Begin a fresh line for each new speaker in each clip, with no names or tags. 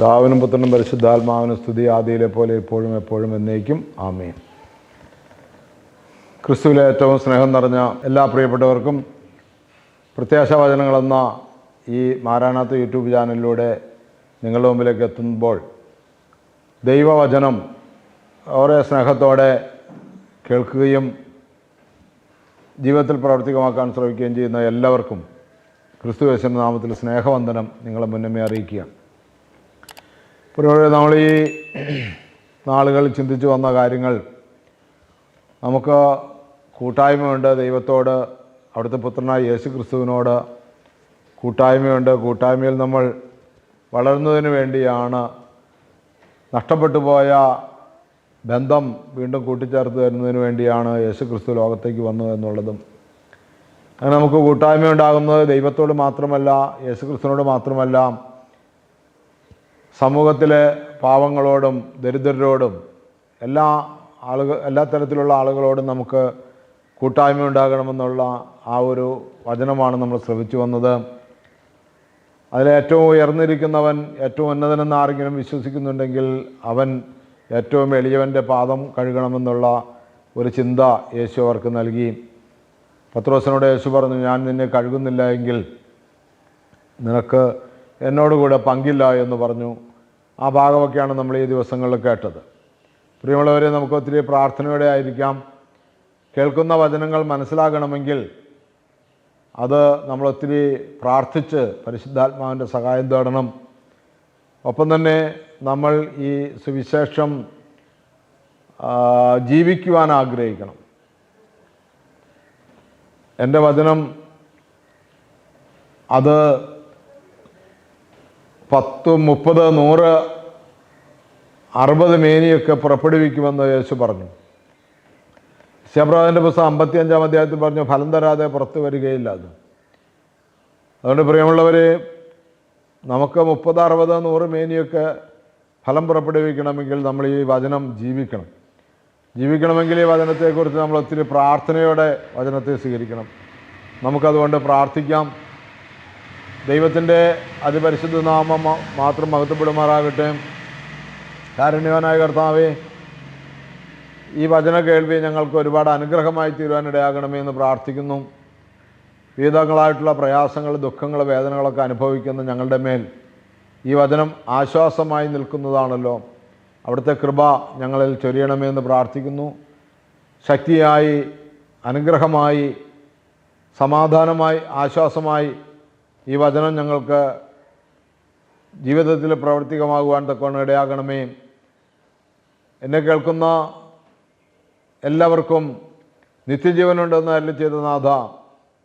ദാവനും പുത്രനും പരിശുദ്ധാത്മാവിനും സ്തുതി ആദിയിലെ പോലെ ഇപ്പോഴും എപ്പോഴും എന്നേക്കും. ആമേൻ. ക്രിസ്തുവിലെ ഏറ്റവും സ്നേഹം നിറഞ്ഞ എല്ലാ പ്രിയപ്പെട്ടവർക്കും പ്രത്യാശാവചനങ്ങളെന്ന ഈ മാരാണാത്ത യൂട്യൂബ് ചാനലിലൂടെ നിങ്ങളുടെ മുമ്പിലേക്ക് എത്തുമ്പോൾ ദൈവവചനം ഓരോ സ്നേഹത്തോടെ കേൾക്കുകയും ജീവിതത്തിൽ പ്രാവർത്തികമാക്കാൻ ശ്രമിക്കുകയും ചെയ്യുന്ന എല്ലാവർക്കും ക്രിസ്തു യേശുവിന്റെ നാമത്തിൽ സ്നേഹവന്ദനം നിങ്ങളെ മുന്നമേ അറിയിക്കുകയാണ്. ഇപ്പോൾ നമ്മൾ ഈ നാളുകൾ ചിന്തിച്ചു വന്ന കാര്യങ്ങൾ നമുക്ക് കൂട്ടായ്മയുണ്ട് ദൈവത്തോട് അവിടുത്തെ പുത്രനായ യേശു ക്രിസ്തുവിനോട് കൂട്ടായ്മയുണ്ട്. കൂട്ടായ്മയിൽ നമ്മൾ വളരുന്നതിന് വേണ്ടിയാണ് നഷ്ടപ്പെട്ടു പോയ ബന്ധം വീണ്ടും കൂട്ടിച്ചേർത്ത് തരുന്നതിന് വേണ്ടിയാണ് യേശു ക്രിസ്തു ലോകത്തേക്ക് വന്നത് എന്നുള്ളതും. അങ്ങനെ നമുക്ക് കൂട്ടായ്മ ഉണ്ടാകുന്നത് ദൈവത്തോട് മാത്രമല്ല യേശു ക്രിസ്തുവിനോട് മാത്രമല്ല സമൂഹത്തിലെ പാവങ്ങളോടും ദരിദ്രരോടും എല്ലാ ആളുകൾ എല്ലാ തരത്തിലുള്ള ആളുകളോടും നമുക്ക് കൂട്ടായ്മ ഉണ്ടാകണമെന്നുള്ള ആ ഒരു വചനമാണ് നമ്മൾ ശ്രമിച്ചു വന്നത്. അതിൽ ഏറ്റവും ഉയർന്നിരിക്കുന്നവൻ ഏറ്റവും ഉന്നതനെന്ന് ആരെങ്കിലും വിശ്വസിക്കുന്നുണ്ടെങ്കിൽ അവൻ ഏറ്റവും എളിയവന്റെ പാദം കഴുകണമെന്നുള്ള ഒരു ചിന്ത യേശു അവർക്ക് നൽകി. പത്രോസിനോട് യേശു പറഞ്ഞു ഞാൻ നിന്നെ കഴുകുന്നില്ല എങ്കിൽ നിനക്ക് എന്നോടുകൂടെ പങ്കില്ല എന്ന് പറഞ്ഞു. ആ ഭാഗമൊക്കെയാണ് നമ്മൾ ഈ ദിവസങ്ങളിൽ കേട്ടത്. പ്രിയമുള്ളവരെ നമുക്ക് ഒത്തിരി പ്രാർത്ഥനയോടെ ആയിരിക്കാം. കേൾക്കുന്ന വചനങ്ങൾ മനസ്സിലാകണമെങ്കിൽ അത് നമ്മൾ ഒത്തിരി പ്രാർത്ഥിച്ച് പരിശുദ്ധാത്മാവിന്റെ സഹായം തേടണം. ഒപ്പം തന്നെ നമ്മൾ ഈ സുവിശേഷം ജീവിക്കുവാൻ ആഗ്രഹിക്കണം. എന്റെ വചനം അത് പത്ത് മുപ്പത് നൂറ് അറുപത് മേനിയൊക്കെ പുറപ്പെടുവിക്കുമെന്ന് യേശു പറഞ്ഞു. ശബ്രാദിന്റെ പുസ്തകം അമ്പത്തി അഞ്ചാം അധ്യായത്തിൽ പറഞ്ഞു ഫലം തരാതെ പുറത്തു വരികയില്ല അത്. അതുകൊണ്ട് പ്രിയമുള്ളവരെ നമുക്ക് മുപ്പത് അറുപത് നൂറ് മേനിയൊക്കെ ഫലം പുറപ്പെടുവിക്കണമെങ്കിൽ നമ്മൾ ഈ വചനം ജീവിക്കണം. ജീവിക്കണമെങ്കിൽ ഈ വചനത്തെക്കുറിച്ച് നമ്മൾ ഒത്തിരി പ്രാർത്ഥനയോടെ വചനത്തെ സ്വീകരിക്കണം. നമുക്കതുകൊണ്ട് പ്രാർത്ഥിക്കാം. ദൈവത്തിന്റെ അതിപരിശുദ്ധ നാമം മാത്രം മഹത്വപ്പെടുമാറാകട്ടെ. കാരുണ്യവാനായ കർത്താവേ ഈ വചന കേൾവി ഞങ്ങൾക്ക് ഒരുപാട് അനുഗ്രഹമായി തീരുവാനിടയാകണമേ എന്ന് പ്രാർത്ഥിക്കുന്നു. വിവിധങ്ങളായിട്ടുള്ള പ്രയാസങ്ങൾ ദുഃഖങ്ങൾ വേദനകളൊക്കെ അനുഭവിക്കുന്ന ഞങ്ങളുടെ മേൽ ഈ വചനം ആശ്വാസമായി നിൽക്കുന്നതാണല്ലോ. അവിടുത്തെ കൃപ ഞങ്ങളിൽ ചൊരിയണമേ എന്ന് പ്രാർത്ഥിക്കുന്നു. ശക്തിയായി അനുഗ്രഹമായി സമാധാനമായി ആശ്വാസമായി ഈ വചനം ഞങ്ങൾക്ക് ജീവിതത്തിൽ പ്രവർത്തികമാകുവാൻ തക്കവണ്ണം ഇടയാകണമേ. എന്നെ കേൾക്കുന്ന എല്ലാവർക്കും നിത്യജീവനുണ്ടെന്ന് അല്ല ചെയ്ത നാഥ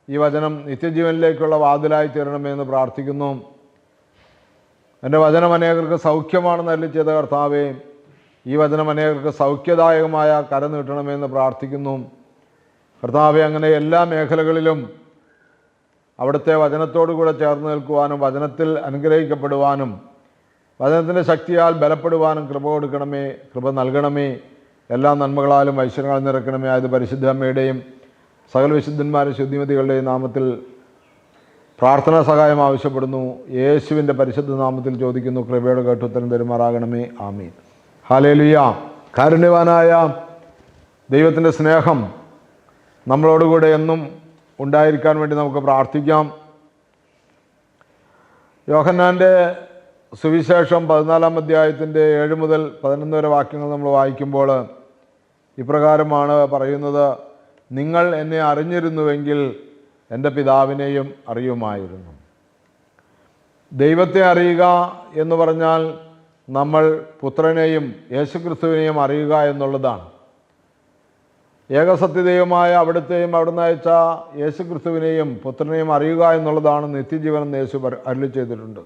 ഈ വചനം നിത്യജീവനിലേക്കുള്ള വാതിലായി തീരണമേ എന്ന് പ്രാർത്ഥിക്കുന്നു. എന്റെ വചനം അനേകർക്ക് സൗഖ്യമാണെന്ന് അല്ല ചെയ്ത കർത്താവേ ഈ വചനം അനേകർക്ക് സൗഖ്യദായകമായ കരം നീട്ടണമേ എന്ന് പ്രാർത്ഥിക്കുന്നു. കർത്താവെ അങ്ങനെ എല്ലാ മേഖലകളിലും അവിടുത്തെ വചനത്തോടു കൂടെ ചേർന്ന് നിൽക്കുവാനും വചനത്തിൽ അനുഗ്രഹിക്കപ്പെടുവാനും വചനത്തിന്റെ ശക്തിയാൽ ബലപ്പെടുവാനും കൃപ കൊടുക്കണമേ കൃപ നൽകണമേ എല്ലാ നന്മകളാലും ഐശ്വര്യങ്ങൾ നിറക്കണമേ ആയത് പരിശുദ്ധ അമ്മയുടെയും സകല വിശുദ്ധന്മാരും ശുദ്ധിമതികളുടെയും നാമത്തിൽ പ്രാർത്ഥനാ സഹായം ആവശ്യപ്പെടുന്നു. യേശുവിന്റെ പരിശുദ്ധ നാമത്തിൽ ചോദിക്കുന്നു കൃപയുടെ കേട്ടുത്തരം തരുമാറാകണമേ. ആമീൻ. ഹാലേലുയ കാരുണ്യവാനായ ദൈവത്തിന്റെ സ്നേഹം നമ്മളോടുകൂടെ എന്നും ഉണ്ടായിരിക്കാൻ വേണ്ടി നമുക്ക് പ്രാർത്ഥിക്കാം. യോഹന്നാന്റെ സുവിശേഷം പതിനാലാം അധ്യായത്തിന്റെ ഏഴ് മുതൽ പതിനൊന്ന് വരെ വാക്യങ്ങൾ നമ്മൾ വായിക്കുമ്പോൾ ഇപ്രകാരമാണ് പറയുന്നത് നിങ്ങൾ എന്നെ അറിഞ്ഞിരുന്നുവെങ്കിൽ എന്റെ പിതാവിനെയും അറിയുമായിരുന്നു. ദൈവത്തെ അറിയുക എന്ന് പറഞ്ഞാൽ നമ്മൾ പുത്രനെയും യേശുക്രിസ്തുവിനെയും അറിയുക എന്നുള്ളതാണ്. ഏകസത്യദൈവമായ അവിടുത്തെയും അവിടുന്ന് അയച്ച യേശുക്രിസ്തുവിനെയും പുത്രനെയും അറിയുക എന്നുള്ളതാണ് നിത്യജീവൻ എന്ന് യേശു അരുളി ചെയ്തിട്ടുണ്ട്.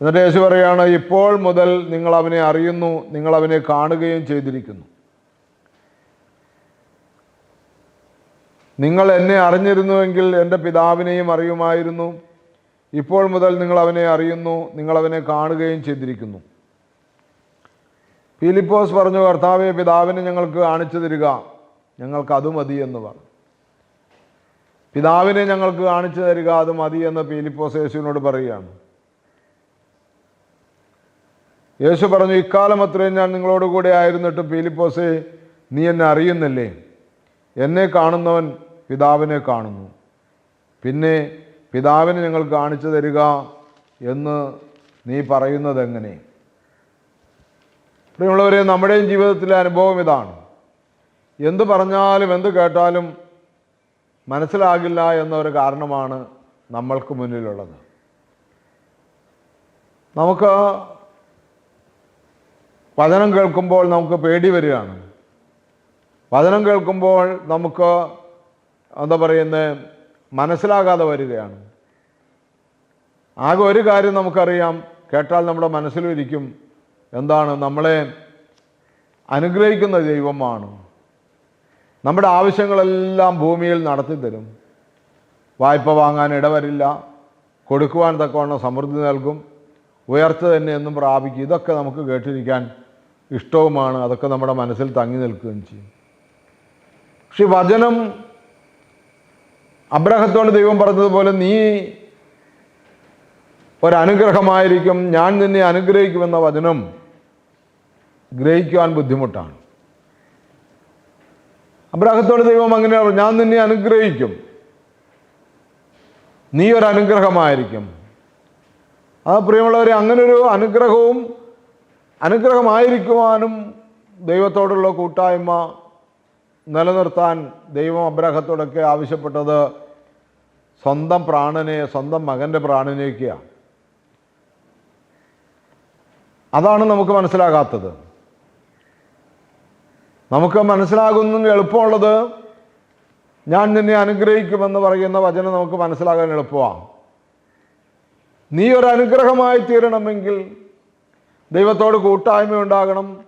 എന്നിട്ട് യേശു പറയുകയാണ് ഇപ്പോൾ മുതൽ നിങ്ങൾ അവനെ അറിയുന്നു നിങ്ങൾ അവനെ കാണുകയും ചെയ്തിരിക്കുന്നു. നിങ്ങൾ എന്നെ അറിഞ്ഞിരുന്നുവെങ്കിൽ എന്റെ പിതാവിനെയും അറിയുമായിരുന്നു. ഇപ്പോൾ മുതൽ നിങ്ങൾ അവനെ അറിയുന്നു നിങ്ങൾ അവനെ കാണുകയും ചെയ്തിരിക്കുന്നു. ഫിലിപ്പോസ് പറഞ്ഞു കർത്താവെ പിതാവിനെ ഞങ്ങൾക്ക് കാണിച്ചു തരിക. ഞങ്ങൾക്ക് അത് മതി എന്ന് പറഞ്ഞു. പിതാവിനെ ഞങ്ങൾക്ക് കാണിച്ചു തരിക അത് മതി എന്ന് ഫിലിപ്പോസ് യേശുവിനോട് പറയുകയാണ്. യേശു പറഞ്ഞു ഇക്കാലം അത്രയും ഞാൻ നിങ്ങളോട് കൂടെ ആയിരുന്നിട്ട് ഫിലിപ്പോസെ നീ എന്നെ അറിയുന്നില്ലേ? എന്നെ കാണുന്നവൻ പിതാവിനെ കാണുന്നു. പിന്നെ പിതാവിനെ ഞങ്ങൾക്ക് കാണിച്ചു തരിക എന്ന് നീ പറയുന്നത് എങ്ങനെ? പ്രിയമുള്ളവരെ നമ്മുടെയും ജീവിതത്തിലെ അനുഭവം ഇതാണ്. എന്ത് പറഞ്ഞാലും എന്ത് കേട്ടാലും മനസ്സിലാകില്ല എന്നൊരു കാരണമാണ് നമ്മൾക്ക് മുന്നിലുള്ളത്. നമുക്ക് വചനം കേൾക്കുമ്പോൾ നമുക്ക് പേടി വരികയാണ്. വചനം കേൾക്കുമ്പോൾ നമുക്ക് എന്താ പറയുന്നത് മനസ്സിലാകാതെ വരികയാണ്. ആകെ ഒരു കാര്യം നമുക്കറിയാം കേട്ടാൽ നമ്മുടെ മനസ്സിലും ഇരിക്കും എന്താണ്? നമ്മളെ അനുഗ്രഹിക്കുന്ന ദൈവമാണ്. നമ്മുടെ ആവശ്യങ്ങളെല്ലാം ഭൂമിയിൽ നടത്തി തരും. വായ്പ വാങ്ങാൻ ഇടവരില്ല. കൊടുക്കുവാൻ തക്കവണ്ണം സമൃദ്ധി നൽകും. ഉയർച്ച തന്നെ എന്നും പ്രാപിക്കും. ഇതൊക്കെ നമുക്ക് കേട്ടിരിക്കാൻ ഇഷ്ടവുമാണ്. അതൊക്കെ നമ്മുടെ മനസ്സിൽ തങ്ങി നിൽക്കുകയും ചെയ്യും. പക്ഷെ വചനം അബ്രഹത്തോട് ദൈവം പറഞ്ഞതുപോലെ നീ ഒരനുഗ്രഹമായിരിക്കും. ഞാൻ നിന്നെ അനുഗ്രഹിക്കുമെന്ന വചനം ഗ്രഹിക്കുവാൻ ബുദ്ധിമുട്ടാണ്. അബ്രാഹത്തോട് ദൈവം അങ്ങനെ ഞാൻ നിന്നെ അനുഗ്രഹിക്കും. നീ ഒരു അനുഗ്രഹമായിരിക്കും. ആ പ്രിയമുള്ളവരെ അങ്ങനൊരു അനുഗ്രഹവും അനുഗ്രഹമായിരിക്കുവാനും ദൈവത്തോടുള്ള കൂട്ടായ്മ നിലനിർത്താൻ ദൈവം അബ്രാഹത്തോടൊക്കെ ആവശ്യപ്പെട്ടത് സ്വന്തം പ്രാണനെ സ്വന്തം മകന്റെ പ്രാണനെയൊക്കെയാണ് അതാണ് നമുക്ക് മനസ്സിലാകാത്തത്. നമുക്ക് മനസ്സിലാകുന്ന എളുപ്പമുള്ളത് ഞാൻ നിന്നെ അനുഗ്രഹിക്കുമെന്ന് പറയുന്ന വചനം നമുക്ക് മനസ്സിലാകാൻ എളുപ്പമാണ് നീ ഒരു അനുഗ്രഹമായി തീരണമെങ്കിൽ ദൈവത്തോട് കൂട്ടായ്മ ഉണ്ടാകണം.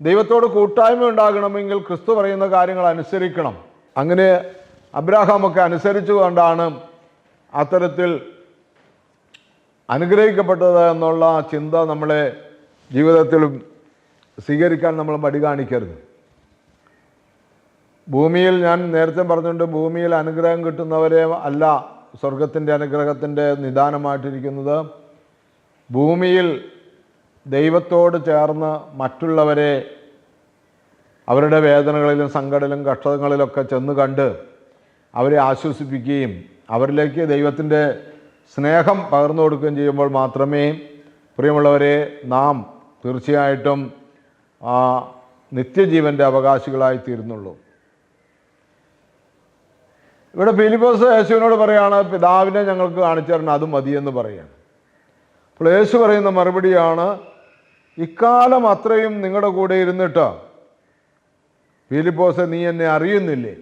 ദൈവത്തോട് കൂട്ടായ്മ ഉണ്ടാകണമെങ്കിൽ ക്രിസ്തു പറയുന്ന കാര്യങ്ങൾ അനുസരിക്കണം. അങ്ങനെ അബ്രാഹാമൊക്കെ അനുസരിച്ചുകൊണ്ടാണ് അത്തരത്തിൽ അനുഗ്രഹിക്കപ്പെട്ടത് എന്നുള്ള ചിന്ത നമ്മളെ ജീവിതത്തിലും സ്വീകരിക്കാൻ നമ്മൾ മടി കാണിക്കരുത്. ഭൂമിയിൽ ഞാൻ നേരത്തെ പറഞ്ഞിട്ടുണ്ട് ഭൂമിയിൽ അനുഗ്രഹം കിട്ടുന്നവരെ അല്ല സ്വർഗത്തിന്റെ അനുഗ്രഹത്തിന്റെ നിദാനമായിട്ടിരിക്കുന്നത്. ഭൂമിയിൽ ദൈവത്തോട് ചേർന്ന് മറ്റുള്ളവരെ അവരുടെ വേദനകളിലും സങ്കടലും കഷ്ടതകളിലൊക്കെ ചെന്ന് കണ്ട് അവരെ ആശ്വസിപ്പിക്കുകയും അവരിലേക്ക് ദൈവത്തിന്റെ സ്നേഹം പകർന്നു കൊടുക്കുകയും ചെയ്യുമ്പോൾ മാത്രമേ പ്രിയമുള്ളവരെ നാം തീർച്ചയായിട്ടും നിത്യജീവന്റെ അവകാശികളായി തീരുന്നുള്ളൂ. ഇവിടെ ഫിലിപ്പോസ് യേശുവിനോട് പറയാണ് പിതാവിനെ ഞങ്ങൾക്ക് കാണിച്ചു തരണം അത് മതിയെന്ന് പറയാണ്. അപ്പോൾ യേശു പറയുന്ന മറുപടിയാണ് ഇക്കാലം അത്രയും നിങ്ങളുടെ കൂടെ ഇരുന്നിട്ട് ഫിലിപ്പോസ് നീ എന്നെ അറിയുന്നില്ലേ?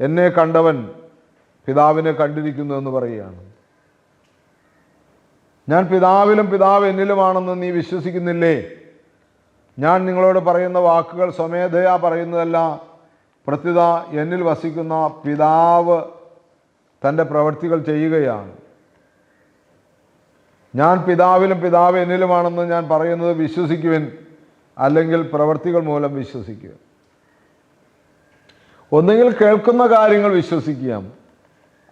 എന്നെ കണ്ടവൻ പിതാവിനെ കണ്ടിരിക്കുന്നു എന്ന് പറയുകയാണ്. ഞാൻ പിതാവിലും പിതാവ് എന്നിലുമാണെന്ന് നീ വിശ്വസിക്കുന്നില്ലേ? ഞാൻ നിങ്ങളോട് പറയുന്ന വാക്കുകൾ സ്വമേധയാ പറയുന്നതല്ല പ്രത്യുത എന്നിൽ വസിക്കുന്ന പിതാവ് തന്റെ പ്രവൃത്തികൾ ചെയ്യുകയാണ്. ഞാൻ പിതാവിലും പിതാവ് എന്നിലുമാണെന്ന് ഞാൻ പറയുന്നത് വിശ്വസിക്കുവിൻ അല്ലെങ്കിൽ പ്രവൃത്തികൾ മൂലം വിശ്വസിക്കുക. ഒന്നുകിൽ കേൾക്കുന്ന കാര്യങ്ങൾ വിശ്വസിക്കാം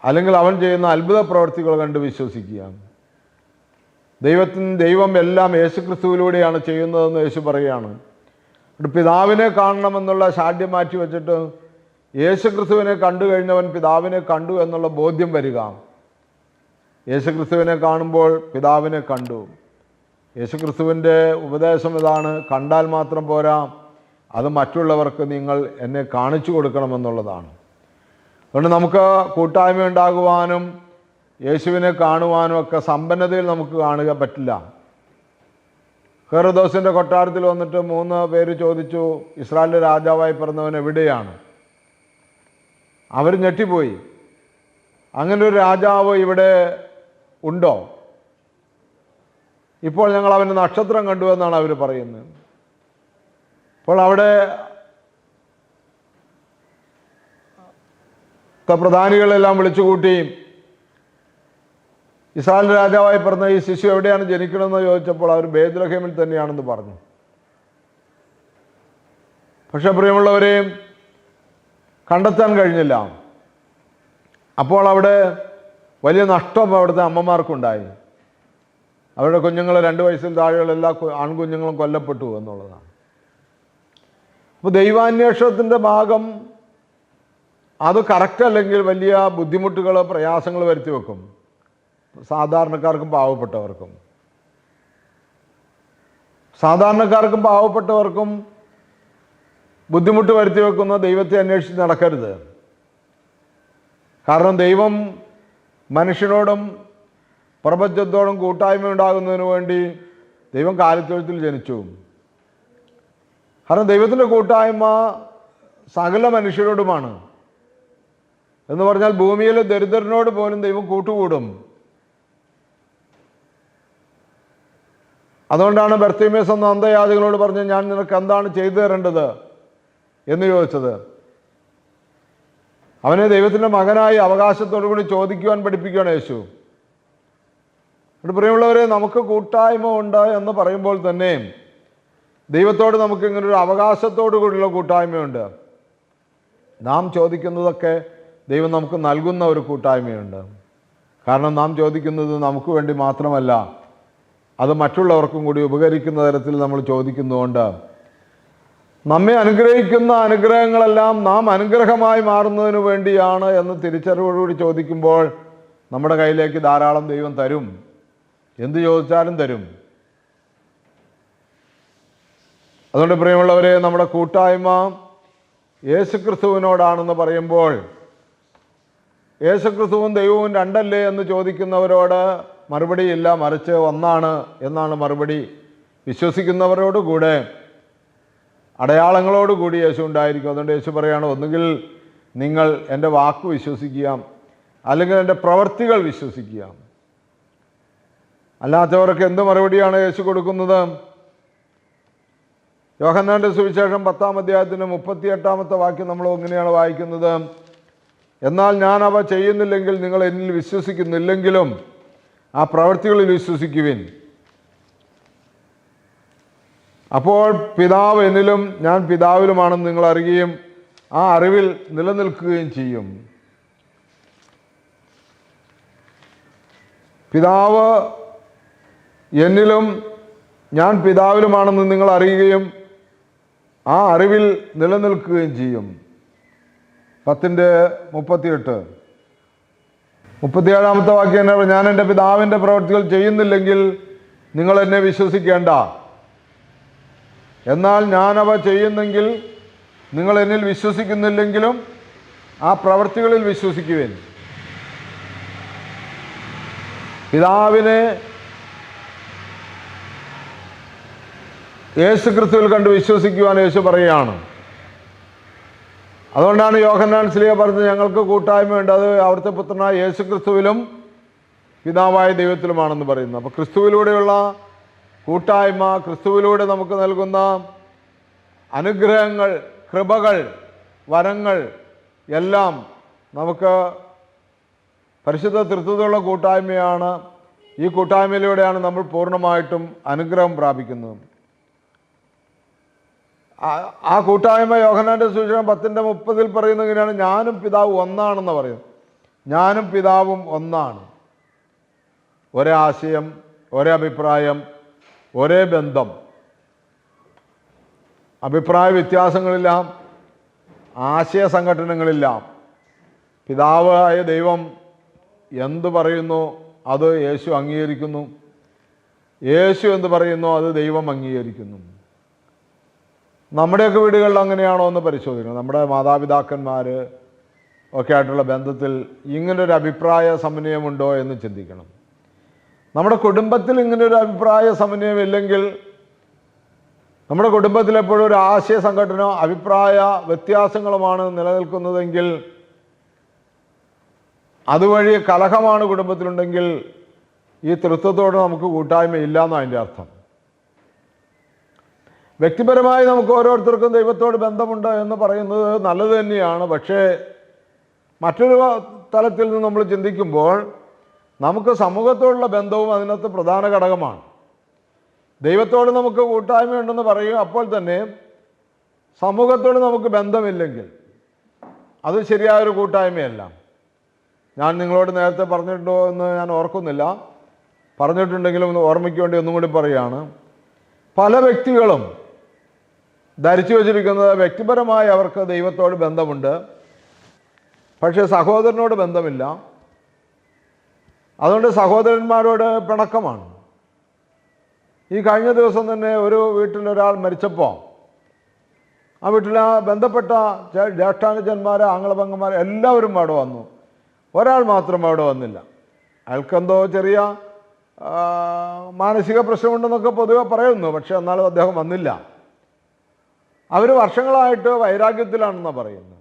അല്ലെങ്കിൽ അവൻ ചെയ്യുന്ന അത്ഭുത പ്രവൃത്തികൾ കണ്ട് വിശ്വസിക്കാം ദൈവത്തിന് ദൈവം എല്ലാം യേശുക്രിസ്തുവിലൂടെയാണ് ചെയ്യുന്നതെന്ന് യേശു പറയുകയാണ്. പിതാവിനെ കാണണമെന്നുള്ള ശാഠ്യം മാറ്റി വെച്ചിട്ട് യേശുക്രിസ്തുവിനെ കണ്ടു കഴിഞ്ഞവൻ പിതാവിനെ കണ്ടു എന്നുള്ള ബോധ്യം വരിക. യേശുക്രിസ്തുവിനെ കാണുമ്പോൾ പിതാവിനെ കണ്ടു. യേശുക്രിസ്തുവിന്റെ ഉപദേശം ഇതാണ് കണ്ടാൽ മാത്രം പോരാ അത് മറ്റുള്ളവർക്ക് നിങ്ങൾ എന്നെ കാണിച്ചു കൊടുക്കണമെന്നുള്ളതാണ്. അതുകൊണ്ട് നമുക്ക് കൂട്ടായ്മ ഉണ്ടാകുവാനും യേശുവിനെ കാണുവാനും ഒക്കെ സമ്പന്നതയിൽ നമുക്ക് കാണുക പറ്റില്ല. ഹെറദോസിന്റെ കൊട്ടാരത്തിൽ വന്നിട്ട് മൂന്ന് പേര് ചോദിച്ചു ഇസ്രായേലിന്റെ രാജാവായി പിറന്നവൻ എവിടെയാണ്? അവർ ഞെട്ടിപ്പോയി. അങ്ങനെ ഒരു രാജാവ് ഇവിടെ ഉണ്ടോ? ഇപ്പോൾ ഞങ്ങൾ അവന്റെ നക്ഷത്രം കണ്ടു എന്നാണ് അവർ പറയുന്നത്. അപ്പോൾ അവിടെ പ്രധാനികളെല്ലാം വിളിച്ചുകൂട്ടി ഇസ്രായേൽ രാജാവായി പറഞ്ഞ ഈ ശിശു എവിടെയാണ് ജനിക്കണമെന്ന് ചോദിച്ചപ്പോൾ അവർ ബേദ്രഹേമിൽ തന്നെയാണെന്ന് പറഞ്ഞു. പക്ഷെ പ്രിയമുള്ളവരെയും കണ്ടെത്താൻ കഴിഞ്ഞില്ല. അപ്പോൾ അവിടെ വലിയ നഷ്ടം അവിടുത്തെ അമ്മമാർക്കുണ്ടായി. അവരുടെ കുഞ്ഞുങ്ങൾ രണ്ട് വയസ്സിൽ താഴെയുള്ള എല്ലാ ആൺകുഞ്ഞുങ്ങളും കൊല്ലപ്പെട്ടു എന്നുള്ളതാണ്. അപ്പോൾ ദൈവാന്വേഷണത്തിന്റെ ഭാഗം അത് കറക്റ്റ് അല്ലെങ്കിൽ വലിയ ബുദ്ധിമുട്ടുകൾ പ്രയാസങ്ങൾ വരുത്തി വെക്കും. സാധാരണക്കാർക്കും പാവപ്പെട്ടവർക്കും. സാധാരണക്കാർക്കും പാവപ്പെട്ടവർക്കും ബുദ്ധിമുട്ട് വരുത്തി വെക്കുന്ന ദൈവത്തെ അന്വേഷിച്ച് നടക്കരുത്. കാരണം ദൈവം മനുഷ്യനോടും പ്രപഞ്ചത്തോടും കൂട്ടായ്മ ഉണ്ടാകുന്നതിന് വേണ്ടി ദൈവം കാലിത്തൊഴുത്തിൽ ജനിച്ചു. കാരണം ദൈവത്തിന്റെ കൂട്ടായ്മ സകല മനുഷ്യരോടുമാണ്. എന്ന് പറഞ്ഞാൽ ഭൂമിയിലെ ദരിദ്രനോട് പോലും ദൈവം കൂട്ടുകൂടും. അതുകൊണ്ടാണ് ബർത്തിമേസ് എന്ന അന്തയാദികളോട് പറഞ്ഞ് ഞാൻ നിനക്ക് എന്താണ് ചെയ്തു തരേണ്ടത് എന്ന് ചോദിച്ചത്. അവനെ ദൈവത്തിന്റെ മകനായി അവകാശത്തോടു കൂടി ചോദിക്കുവാൻ പഠിപ്പിക്കുകയാണ് യേശു. പ്രിയമുള്ളവരെ നമുക്ക് കൂട്ടായ്മ ഉണ്ട് എന്ന് പറയുമ്പോൾ തന്നെ ദൈവത്തോട് നമുക്ക് ഇങ്ങനെ ഒരു അവകാശത്തോടു കൂടിയുള്ള കൂട്ടായ്മയുണ്ട്. നാം ചോദിക്കുന്നതൊക്കെ ദൈവം നമുക്ക് നൽകുന്ന ഒരു കൂട്ടായ്മയുണ്ട്. കാരണം നാം ചോദിക്കുന്നത് നമുക്ക് വേണ്ടി മാത്രമല്ല അത് മറ്റുള്ളവർക്കും കൂടി ഉപകരിക്കുന്ന തരത്തിൽ നമ്മൾ ചോദിക്കുന്നതുകൊണ്ട് നമ്മെ അനുഗ്രഹിക്കുന്ന അനുഗ്രഹങ്ങളെല്ലാം നാം അനുഗ്രഹമായി മാറുന്നതിന് വേണ്ടിയാണ് എന്ന് തിരിച്ചറിവോടുകൂടി ചോദിക്കുമ്പോൾ നമ്മുടെ കയ്യിലേക്ക് ധാരാളം ദൈവം തരും. എന്ത് ചോദിച്ചാലും തരും. അതുകൊണ്ട് പ്രിയമുള്ളവരെ നമ്മുടെ കൂട്ടായ്മ യേശുക്രിസ്തുവിനോടാണെന്ന് പറയുമ്പോൾ യേശുക്രിസ്തുവും ദൈവവും രണ്ടല്ലേ എന്ന് ചോദിക്കുന്നവരോട് മറുപടിയില്ല മറിച്ച് ഒന്നാണ് എന്നാണ് മറുപടി വിശ്വസിക്കുന്നവരോട് കൂടെ അടയാളങ്ങളോട് കൂടി യേശു ഉണ്ടായിരിക്കും. അതുകൊണ്ട് യേശു പറയുകയാണ് ഒന്നുകിൽ നിങ്ങൾ എന്റെ വാക്ക് വിശ്വസിക്കുക അല്ലെങ്കിൽ എന്റെ പ്രവർത്തികൾ വിശ്വസിക്കുക അല്ലാത്തവർക്ക് എന്ത് മറുപടിയാണ് യേശു കൊടുക്കുന്നത്? യോഹന്നാന്റെ സുവിശേഷം പത്താം അധ്യായത്തിന് മുപ്പത്തിയെട്ടാമത്തെ വാക്യം നമ്മൾ എങ്ങനെയാണ് വായിക്കുന്നത്? എന്നാൽ ഞാൻ അവ ചെയ്യുന്നില്ലെങ്കിൽ നിങ്ങൾ എന്നിൽ വിശ്വസിക്കുന്നില്ലെങ്കിലും ആ പ്രവൃത്തികളിൽ വിശ്വസിക്കുവിൻ. അപ്പോൾ പിതാവ് എന്നിലും ഞാൻ പിതാവിലുമാണെന്ന് നിങ്ങൾ അറിയുകയും ആ അറിവിൽ നിലനിൽക്കുകയും ചെയ്യും. പിതാവ് എന്നിലും ഞാൻ പിതാവിലുമാണെന്ന് നിങ്ങൾ അറിയുകയും ആ അറിവിൽ നിലനിൽക്കുകയും ചെയ്യും. പത്തിന്റെ മുപ്പത്തിയെട്ട്. മുപ്പത്തിയേഴാമത്തെ വാക്യം എന്നെ ഞാൻ എന്റെ പിതാവിന്റെ പ്രവൃത്തികൾ ചെയ്യുന്നില്ലെങ്കിൽ നിങ്ങൾ എന്നെ വിശ്വസിക്കേണ്ട. എന്നാൽ ഞാനവ ചെയ്യുന്നെങ്കിൽ നിങ്ങൾ എന്നിൽ വിശ്വസിക്കുന്നില്ലെങ്കിലും ആ പ്രവൃത്തികളിൽ വിശ്വസിക്കുവേൻ. പിതാവിനെ യേശു ക്രിസ്തുവിൽ കണ്ട് വിശ്വസിക്കുവാൻ യേശു പറയുകയാണ് അതുകൊണ്ടാണ് യോഹന്നാൻ സ്ലിയ പറഞ്ഞത് ഞങ്ങൾക്ക് കൂട്ടായ്മയുണ്ട്. അത് അവിടുത്തെ പുത്രനായ യേശു ക്രിസ്തുവിലും പിതാവായ ദൈവത്തിലുമാണെന്ന് പറയുന്നു. അപ്പോൾ ക്രിസ്തുവിലൂടെയുള്ള കൂട്ടായ്മ ക്രിസ്തുവിലൂടെ നമുക്ക് നൽകുന്ന അനുഗ്രഹങ്ങൾ കൃപകൾ വരങ്ങൾ എല്ലാം നമുക്ക് പരിശുദ്ധ തൃത്വത്തിലുള്ള കൂട്ടായ്മയാണ്. ഈ കൂട്ടായ്മയിലൂടെയാണ് നമ്മൾ പൂർണമായിട്ടും അനുഗ്രഹം പ്രാപിക്കുന്നത്. ആ- കൂട്ടായ്മ യോഹനാന്റെ സൂചനം പത്തിന്റെ മുപ്പതിൽ പറയുന്ന ഇങ്ങനെയാണ്. ഞാനും പിതാവ് ഒന്നാണെന്ന് പറയും ഞാനും പിതാവും ഒന്നാണ്. ഒരേ ആശയം ഒരേ അഭിപ്രായം ഒരേ ബന്ധം. അഭിപ്രായ വ്യത്യാസങ്ങളില്ല ആശയ സംഘടനകളില്ല പിതാവായ ദൈവം എന്ത് പറയുന്നു അത് യേശു അംഗീകരിക്കുന്നു. യേശു എന്ത് പറയുന്നു അത് ദൈവം അംഗീകരിക്കുന്നു. നമ്മുടെയൊക്കെ വീടുകളിൽ അങ്ങനെയാണോ എന്ന് പരിശോധിക്കണം. നമ്മുടെ മാതാപിതാക്കന്മാർ ഒക്കെ ആയിട്ടുള്ള ബന്ധത്തിൽ ഇങ്ങനൊരു അഭിപ്രായ സമന്വയമുണ്ടോ എന്ന് ചിന്തിക്കണം. നമ്മുടെ കുടുംബത്തിൽ ഇങ്ങനൊരു അഭിപ്രായ സമന്വയം ഇല്ലെങ്കിൽ നമ്മുടെ കുടുംബത്തിൽ എപ്പോഴും ഒരു ആശയ സംഘടനോ അഭിപ്രായ വ്യത്യാസങ്ങളുമാണ് നിലനിൽക്കുന്നതെങ്കിൽ അതുവഴി കലഹമാണ് കുടുംബത്തിലുണ്ടെങ്കിൽ ഈ തൃത്വത്തോട് നമുക്ക് കൂട്ടായ്മ ഇല്ല എന്നാണ് അതിന്റെ അർത്ഥം. വ്യക്തിപരമായി നമുക്ക് ഓരോരുത്തർക്കും ദൈവത്തോട് ബന്ധമുണ്ട് എന്ന് പറയുന്നത് നല്ലത് തന്നെയാണ്. പക്ഷേ മറ്റൊരു തലത്തിൽ നിന്ന് നമ്മൾ ചിന്തിക്കുമ്പോൾ നമുക്ക് സമൂഹത്തോടുള്ള ബന്ധവും അതിനകത്ത് പ്രധാന ഘടകമാണ്. ദൈവത്തോട് നമുക്ക് കൂട്ടായ്മയുണ്ടെന്ന് പറയും അപ്പോൾ തന്നെ സമൂഹത്തോട് നമുക്ക് ബന്ധമില്ലെങ്കിൽ അത് ശരിയായൊരു കൂട്ടായ്മയല്ല. ഞാൻ നിങ്ങളോട് നേരത്തെ പറഞ്ഞിട്ടുണ്ടോ എന്ന് ഞാൻ ഓർക്കുന്നില്ല. പറഞ്ഞിട്ടുണ്ടെങ്കിലും ഒന്ന് ഓർമ്മയ്ക്ക് വേണ്ടി ഒന്നും കൂടി പറയുകയാണ്. പല വ്യക്തികളും ധരിച്ചു വച്ചിരിക്കുന്നത് വ്യക്തിപരമായി അവർക്ക് ദൈവത്തോട് ബന്ധമുണ്ട്. പക്ഷേ സഹോദരനോട് ബന്ധമില്ല. അതുകൊണ്ട് സഹോദരന്മാരോട് പിണക്കമാണ്. ഈ കഴിഞ്ഞ ദിവസം തന്നെ ഒരു വീട്ടിലൊരാൾ മരിച്ചപ്പോൾ ആ വീട്ടിലെ ബന്ധപ്പെട്ട ജ്യേഷ്ഠാനുജന്മാർ ആംഗ്ലഭംഗന്മാർ എല്ലാവരും അവിടെ വന്നു. ഒരാൾ മാത്രം അവിടെ വന്നില്ല. അയാൾക്കെന്തോ ചെറിയ മാനസിക പ്രശ്നമുണ്ടെന്നൊക്കെ പൊതുവെ പറയുന്നു. പക്ഷേ എന്നാലും അദ്ദേഹം വന്നില്ല. അവർ വർഷങ്ങളായിട്ട് വൈരാഗ്യത്തിലാണെന്നാണ് പറയുന്നത്.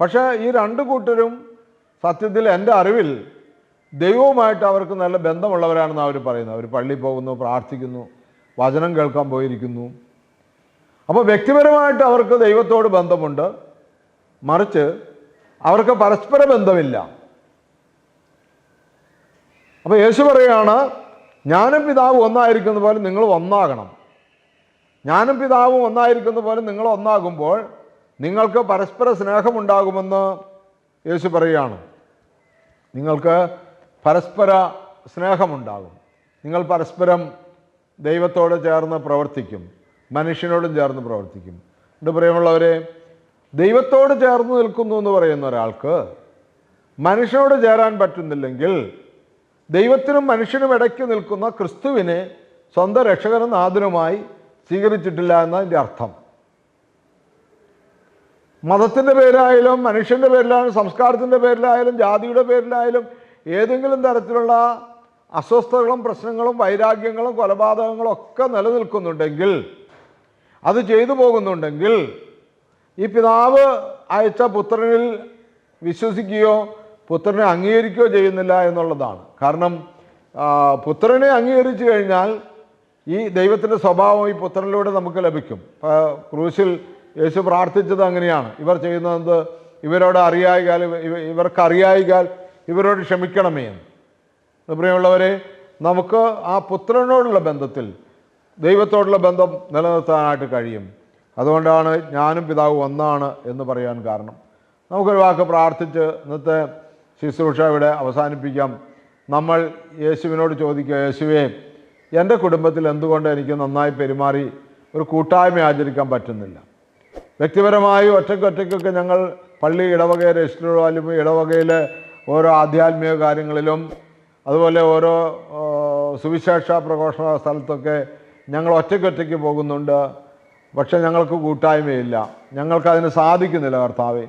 പക്ഷേ ഈ രണ്ട് കൂട്ടരും സത്യത്തിൽ എന്റെ അറിവിൽ ദൈവവുമായിട്ട് അവർക്ക് നല്ല ബന്ധമുള്ളവരാണെന്ന് അവർ പറയുന്നത്. അവർ പള്ളി പോകുന്നു പ്രാർത്ഥിക്കുന്നു വചനം കേൾക്കാൻ പോയിരിക്കുന്നു. അപ്പോൾ വ്യക്തിപരമായിട്ട് അവർക്ക് ദൈവത്തോട് ബന്ധമുണ്ട്. മറിച്ച് അവർക്ക് പരസ്പര ബന്ധമില്ല. അപ്പോൾ യേശു പറയുകയാണ് ഞാനും പിതാവ് ഒന്നായിരിക്കുന്ന പോലെ നിങ്ങൾ ഒന്നാകണം. ഞാനും പിതാവും ഒന്നായിരിക്കുന്ന പോലെ നിങ്ങൾ ഒന്നാകുമ്പോൾ നിങ്ങൾക്ക് പരസ്പര സ്നേഹമുണ്ടാകുമെന്ന് യേശു പറയുകയാണ്. നിങ്ങൾക്ക് പരസ്പര സ്നേഹമുണ്ടാകും. നിങ്ങൾ പരസ്പരം ദൈവത്തോട് ചേർന്ന് പ്രവർത്തിക്കും. മനുഷ്യനോടും ചേർന്ന് പ്രവർത്തിക്കും. എന്റെ പ്രിയമുള്ളവരെ ദൈവത്തോട് ചേർന്ന് നിൽക്കുന്നു എന്ന് പറയുന്ന ഒരാൾക്ക് മനുഷ്യനോട് ചേരാൻ പറ്റുന്നില്ലെങ്കിൽ ദൈവത്തിനും മനുഷ്യനും ഇടയ്ക്ക് നിൽക്കുന്ന ക്രിസ്തുവിനെ സ്വന്തം രക്ഷകനും നാഥനുമായി സ്വീകരിച്ചിട്ടില്ല എന്നതിന്റെ അർത്ഥം. മതത്തിന്റെ പേരിലായാലും മനുഷ്യന്റെ പേരിലായാലും സംസ്കാരത്തിന്റെ പേരിലായാലും ജാതിയുടെ പേരിലായാലും ഏതെങ്കിലും തരത്തിലുള്ള അസ്വസ്ഥതകളും പ്രശ്നങ്ങളും വൈരാഗ്യങ്ങളും കൊലപാതകങ്ങളും ഒക്കെ നിലനിൽക്കുന്നുണ്ടെങ്കിൽ അത് ചെയ്തു പോകുന്നുണ്ടെങ്കിൽ ഈ പിതാവ് അയച്ച പുത്രനിൽ വിശ്വസിക്കുകയോ പുത്രനെ അംഗീകരിക്കുകയോ ചെയ്യുന്നില്ല എന്നുള്ളതാണ്. കാരണം പുത്രനെ അംഗീകരിച്ചു കഴിഞ്ഞാൽ ഈ ദൈവത്തിന്റെ സ്വഭാവം ഈ പുത്രനിലൂടെ നമുക്ക് ലഭിക്കും. ക്രൂശിൽ യേശു പ്രാർത്ഥിച്ചത് അങ്ങനെയാണ്. ഇവർ ചെയ്യുന്നത് ഇവരോട് അറിയായികാൽ ഇവ- ഇവർക്ക് അറിയായികാൽ ഇവരോട് ക്ഷമിക്കണമേ എന്ന്. പ്രിയമുള്ളവരെ നമുക്ക് ആ പുത്രനോടുള്ള ബന്ധത്തിൽ ദൈവത്തോടുള്ള ബന്ധം നിലനിർത്താനായിട്ട് കഴിയും. അതുകൊണ്ടാണ് ഞാനും പിതാവ് ഒന്നാണ് എന്ന് പറയാൻ കാരണം. നമുക്കൊരു വാക്ക് പ്രാർത്ഥിച്ച് ഇന്നത്തെ ശുശ്രൂഷ ഇവിടെ അവസാനിപ്പിക്കാം. നമ്മൾ യേശുവിനോട് ചോദിക്കുക യേശുവേ എന്റെ കുടുംബത്തിൽ എന്തുകൊണ്ട് എനിക്ക് നന്നായി പെരുമാറി ഒരു കൂട്ടായ്മ ആചരിക്കാൻ പറ്റുന്നില്ല? വ്യക്തിപരമായി ഒറ്റയ്ക്കൊറ്റയ്ക്കൊക്കെ ഞങ്ങൾ പള്ളി ഇടവകയെ രജിസ്റ്ററുകളിലും ഇടവകയിലെ ഓരോ ആധ്യാത്മിക കാര്യങ്ങളിലും അതുപോലെ ഓരോ സുവിശേഷ പ്രഘോഷണ സ്ഥലത്തൊക്കെ ഞങ്ങൾ ഒറ്റയ്ക്കൊറ്റയ്ക്ക് പോകുന്നുണ്ട്. പക്ഷേ ഞങ്ങൾക്ക് കൂട്ടായ്മയില്ല. ഞങ്ങൾക്ക് അതിന് സാധിക്കുന്നില്ല കർത്താവെ.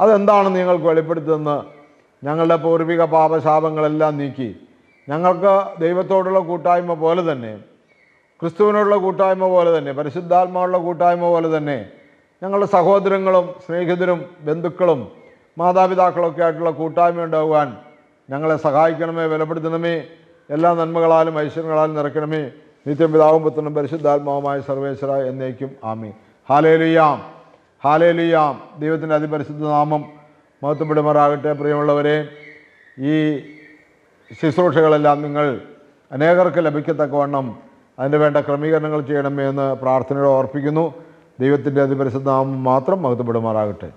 അതെന്താണ് നിങ്ങൾക്ക് വെളിപ്പെടുത്തുന്നത് ഞങ്ങളുടെ പൂർവിക പാപശാപങ്ങളെല്ലാം നീക്കി. ഞങ്ങൾക്ക് ദൈവത്തോടുള്ള കൂട്ടായ്മ പോലെ തന്നെ ക്രിസ്തുവിനോടുള്ള കൂട്ടായ്മ പോലെ തന്നെ പരിശുദ്ധാത്മാവുള്ള കൂട്ടായ്മ പോലെ തന്നെ ഞങ്ങളുടെ സഹോദരങ്ങളും സ്നേഹിതരും ബന്ധുക്കളും മാതാപിതാക്കളൊക്കെ ആയിട്ടുള്ള കൂട്ടായ്മ ഉണ്ടാകുവാൻ ഞങ്ങളെ സഹായിക്കണമേ ബലപ്പെടുത്തണമേ എല്ലാ നന്മകളാലും ഐശ്വര്യങ്ങളാലും നിറയ്ക്കണമേ. നിത്യം പിതാവും പുത്രനും പരിശുദ്ധാത്മാവുമായ സർവേശ്വര എന്നേക്കും ആമി ഹാലേലുയാം ഹാലേലുയാം. ദൈവത്തിന്റെ അതിപരിശുദ്ധ നാമം മഹത്വപ്പെടുമാറാകട്ടെ പ്രിയമുള്ളവരെ. ഈ ശുശ്രൂഷകളെല്ലാം നിങ്ങൾ അനേകർക്ക് ലഭിക്കത്തക്കവണ്ണം അതിന് വേണ്ട ക്രമീകരണങ്ങൾ ചെയ്യണമേ എന്ന് പ്രാർത്ഥനയോടെ ഓർപ്പിക്കുന്നു. ദൈവത്തിന്റെ അതിപരിശുദ്ധ നാമം മാത്രം മഹത്വപ്പെടുമാറാകട്ടെ.